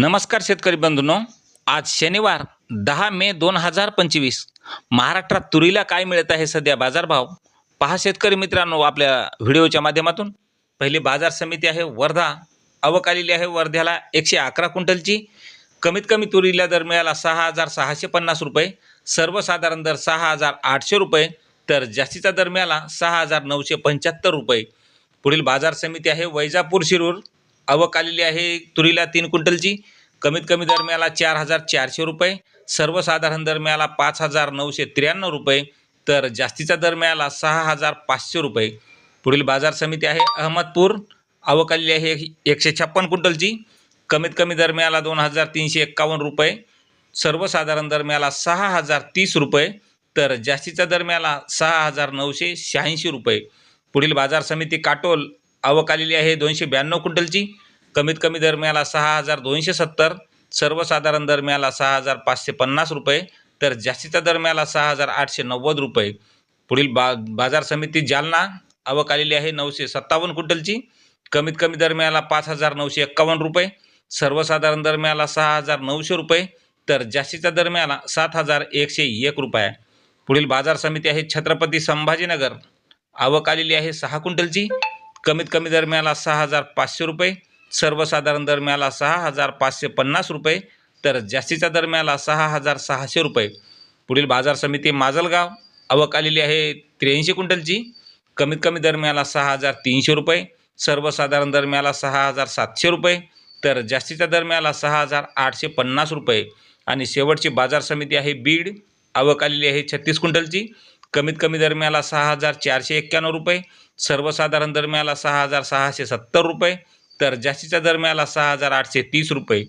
नमस्कार शेतकरी बंधूंनो. आज शनिवार दहा मे दोन हजार पंचवीस. महाराष्ट्रात तुरीला काय मिळत आहे सध्या बाजारभाव? पहा शेतकरी मित्रांनो आपल्या व्हिडिओच्या माध्यमातून. पहिली बाजार समिती आहे वर्धा. आवक आलेली आहे वर्ध्याला एकशे अकरा क्विंटलची. कमीत कमी तुरीला दर मिळाला सहा हजार सहाशे पन्नास रुपये. सर्वसाधारण दर सहा हजार आठशे रुपये. तर जास्तीचा दर मिळाला सहा हजार नऊशे पंच्याहत्तर रुपये. पुढील बाजार समिती आहे वैजापूर शिरूर. आवक आलेली आहे तुरीला तीन क्विंटलची. कमीत कमी दर मिळाला चार हजार चारशे रुपये. सर्वसाधारण दर मिळाला पाच हजार नऊशे त्र्याण्णव रुपये. तर जास्तीचा दर मिळाला सहा हजार पाचशे रुपये. पुढील बाजार समिती आहे अहमदपूर. आवक आलेली आहे एकशे छप्पन क्विंटलची. कमीत कमी दर मिळाला दोन हजार तीनशे एक्कावन्न रुपये. सर्वसाधारण दर मिळाला सहा हजार तीस रुपये. तर जास्तीचा दर मिळाला सहा हजार नऊशे शहाऐंशी रुपये. पुढील बाजार समिती काटोल. आवक आलेली आहे दोनशे ब्याण्णव क्विंटलची. कमीत कमी दर मिळाला सहा हजार दोनशे सत्तर सर्वसाधारण दर मिळाला सहा हजार पाचशे पन्नास रुपये तर जास्तीचा दर मिळाला सहा हजार आठशे नव्वद रुपये. पुढील बा बाजार समिती जालना आवक आलेली आहे नऊशे सत्तावन्न क्विंटलची. कमीत कमी दर मिळाला पाच हजार नऊशे एक्कावन्न रुपये सर्वसाधारण दर मिळाला सहा हजार नऊशे रुपये तर जास्तीचा दर मिळाला सात हजार एकशे एक रुपये. पुढील बाजार समिती आहे छत्रपती संभाजीनगर. आवक आलेली आहे सहा क्विंटलची. कमीत कमी दर मिळाला सहा हजार पाचशे रुपये सर्वसाधारण दर मिळाला सहा हजार पाचशे पन्नास रुपये तर जास्तीचा दर मिळाला सहा हजार सहाशे रुपये. पुढील बाजार समिती माजलगाव आवक आलेली आहे त्र्याऐंशी क्विंटलची. कमीत कमी दर मिळाला सहा हजार तीनशे रुपये सर्वसाधारण दर मिळाला सहा हजार सातशे रुपये तर जास्तीचा दर मिळाला सहा हजार आठशे पन्नास रुपये. आणि शेवटची बाजार समिती आहे बीड आवक आलेली आहे छत्तीस क्विंटलची. कमीत कमी दरम्याला सहा हजार चारशे एक्क्याण्णव रुपये सर्वसाधारण दरम्याला सहा हजार सहाशे सत्तर रुपये तर जास्तीच्या दरम्याला सहा हजार आठशे तीस रुपये.